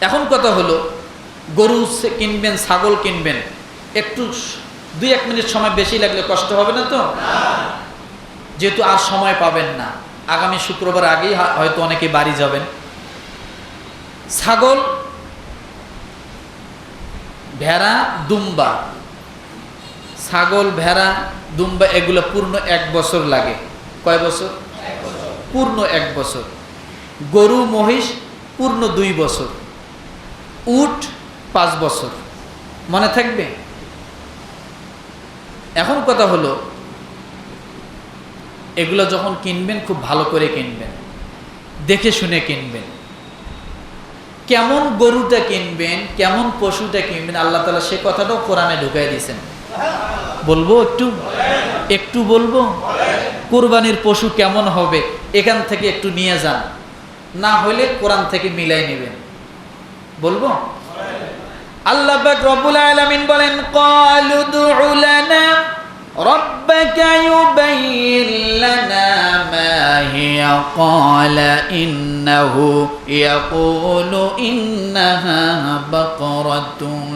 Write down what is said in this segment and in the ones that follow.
এখন কথা হলো গরু কিনবেন ছাগল কিনবেন একটু দুই এক মিনিট সময় বেশি লাগলে কষ্ট হবে না তো? যেহেতু আর সময় পাবেন না। আগামী শুক্রবার আগেই হয়তো অনেকে বাড়ি যাবেন। ছাগল ভেড়া দুম্বা। ছাগল ভেড়া দুম্বা এগুলো পূর্ণ এক বছর লাগে। কয় বছর। পূর্ণ এক বছর। গরু মহিষ পূর্ণ দুই বছর। উট পাঁচ বছর। মনে থাকবে? এখন কথা হলো, এগুলো যখন কিনবেন, খুব ভালো করে কিনবেন। দেখে শুনে কিনবেন। কেমন গরুটা কিনবেন, কেমন পশুটা কিনবেন, আল্লাহ তালা সে কথাটাও কোরআনে ঢুকাই দিয়েছেন। বলব একটু? একটু বলব? কোরবানির পশু কেমন হবে, এখান থেকে একটু নিয়ে যান। না হলে কোরআন থেকে মিলাই নেবেন। বলব? আল্লাহ পাক রব্বুল আলামিন বলেন ক্বালু দুউ লানা, রাব্বাকা ইউবাইয়িন লানা মা হিয়া, ক্বালা ইন্নাহু ইয়াকুলু ইন্নাহা বাকরাতুন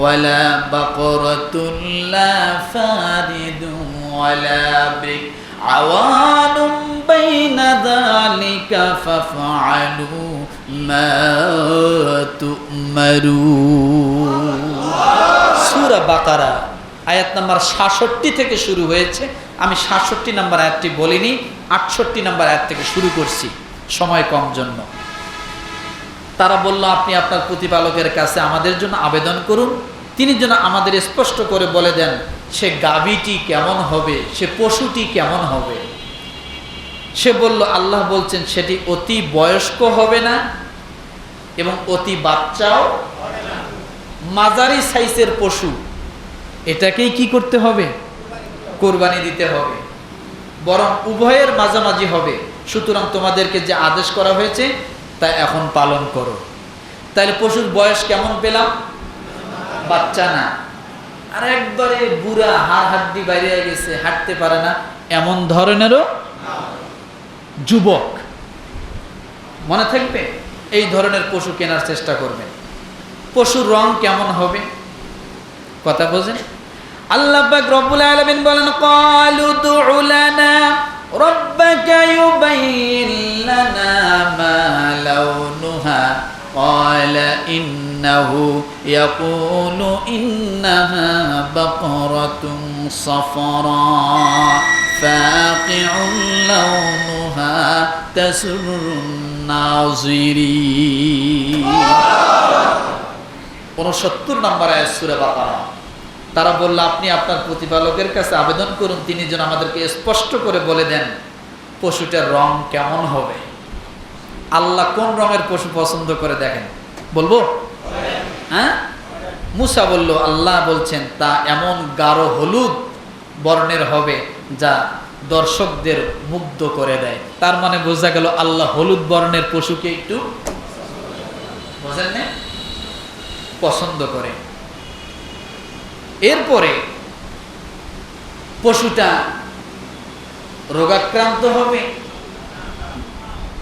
ওয়ালা বাকরাতুন লা ফারিদুন ওয়ালা বিক আওয়ানুম বাইনা যালিকা ফাফআলু মা তুমারু। সূরা বাকারা, আয়াত নাম্বার সাতষট্টি থেকে শুরু হয়েছে। আমি সাতষট্টি নাম্বার আয়াতটি বলিনি, আটষট্টি নাম্বার আয়াত থেকে শুরু করছি। সময় কম জন্য। তারা বলল, আপনি আপনার প্রতিপালকের কাছে আমাদের জন্য আবেদন করুন। তিনি যেন আমাদের স্পষ্ট করে বলে দেন সে গাভীটি কেমন হবে? সে পশুটি কেমন হবে? সে বলল, আল্লাহ বলছেন, সেটি অতি বয়স্ক হবে না এবং অতি বাচ্চাও মাঝারি সাইজের পশু, এটাকেই কি করতে হবে? কোরবানি দিতে হবে। বরং উভয়ের মাঝামাঝি হবে। সুতরাং তোমাদেরকে যে আদেশ করা হয়েছে, তা এখন পালন করো। তাহলে পশুর বয়স কেমন পেলাম? বাচ্চা না। আর একবারে বুড়া হাড় হাড্ডি বাইরে গেছে, হাঁটতে পারে না। এমন ধরনেরও যুবক মনে থাকবে? এই ধরনের পশু কেনার চেষ্টা করবেন পশুর রং কেমন হবে? কথা বোঝেন? আল্লাহ রব্বুল বলেন ক্বালু দু'ু লানা, রাব্বাকা ইউবাইয়িন মা লাউনুহা। قال إنه يقول إنها بقرة صفراء فاقع لونها تسر الناظرين উনসত্তর নম্বর আয়াত সূরা বাকারা তারা বলল আপনি আপনার প্রতিপালকের কাছে আবেদন করুন তিনি যেন আমাদেরকে স্পষ্ট করে বলে দেন পশুটার রং কেমন হবে আল্লাহ কোন রঙের পশু পছন্দ করে দেখেন? বলব? হ্যাঁ? মুসা বলল, আল্লাহ বলছেন, তা এমন গাঢ় হলুদ বর্ণের হবে যা দর্শকদের মুগ্ধ করে দেয়। তার মানে বোঝা গেল, আল্লাহ হলুদ বর্ণের পশুকে একটু বোঝেন না পছন্দ করে। এরপরে পশুটা রোগাক্রান্ত হবে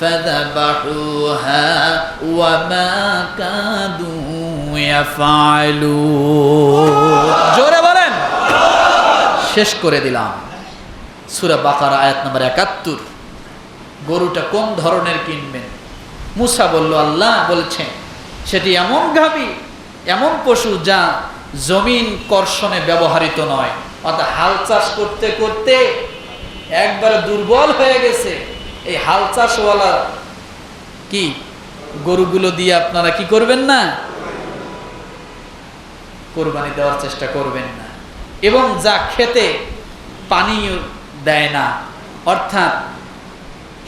فذبحوها وما كادوا يفعلون জোরে বলেন শেষ করে দিলাম সূরা বাকারা আয়াত নম্বর একাত্তর গরুটা কোন ধরনের কিনবেন মুসা বলল আল্লাহ বলছেন সেটি এমন গাবি এমন পশু যা জমিন কর্ষণে ব্যবহৃত নয় অর্থাৎ হাল চাষ করতে করতে একবারে দুর্বল হয়ে গেছে এই হাল চাষওয়ালা কি? গরুগুলো দিয়ে আপনারা কি করবেন না? কোরবানি দেওয়ার চেষ্টা করবেন না। এবং যা খেতে পানিও দেয় না। অর্থাৎ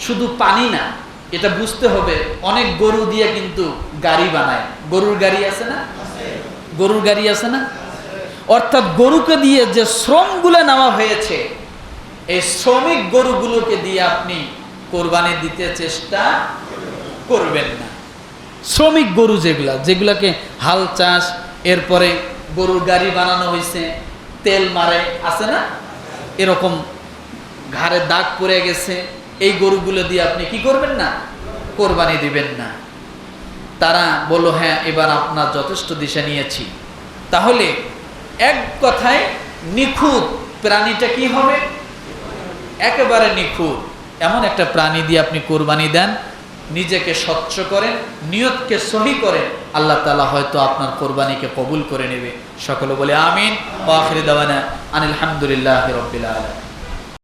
শুধু পানি না, এটা বুঝতে হবে, অনেক গরু দিয়ে কিন্তু গাড়ি বানায়। গরুর গাড়ি আছে না? গরুর গাড়ি আছে না? অর্থাৎ গরুকে দিয়ে যে শ্রমগুলো নেওয়া হয়েছে, এই শ্রমিক গরুগুলোকে দিয়ে আপনি কোরবানি দিতে চেষ্টা করবেন না। শ্রমিক গরু যেগুলা, যেগুলাকে হাল চাষ, এরপরে গরুর গাড়ি বানানো হয়েছে তেল মারে, আছে না? এরকম ঘাড়ে দাগ পড়ে গেছে, এই গরুগুলো দিয়ে আপনি কি করবেন না? কোরবানি দিবেন না। তারা বলল হ্যাঁ এবার আপনার যথেষ্ট দিশা নিয়েছি। তাহলে এক কথায় নিখুঁত প্রাণীটা কি হবে? একেবারে নিখুঁত। এমন একটা প্রাণী দিয়ে আপনি কোরবানি দেন, নিজেকে স্বচ্ছ করেন, নিয়তকে সহি করেন, আল্লাহ তালা হয়তো আপনার কোরবানিকে কবুল করে নেবে। সকলে বলে আমিন। আখরি দাওয়ানা আনিল রবিল্লা রবিল আলম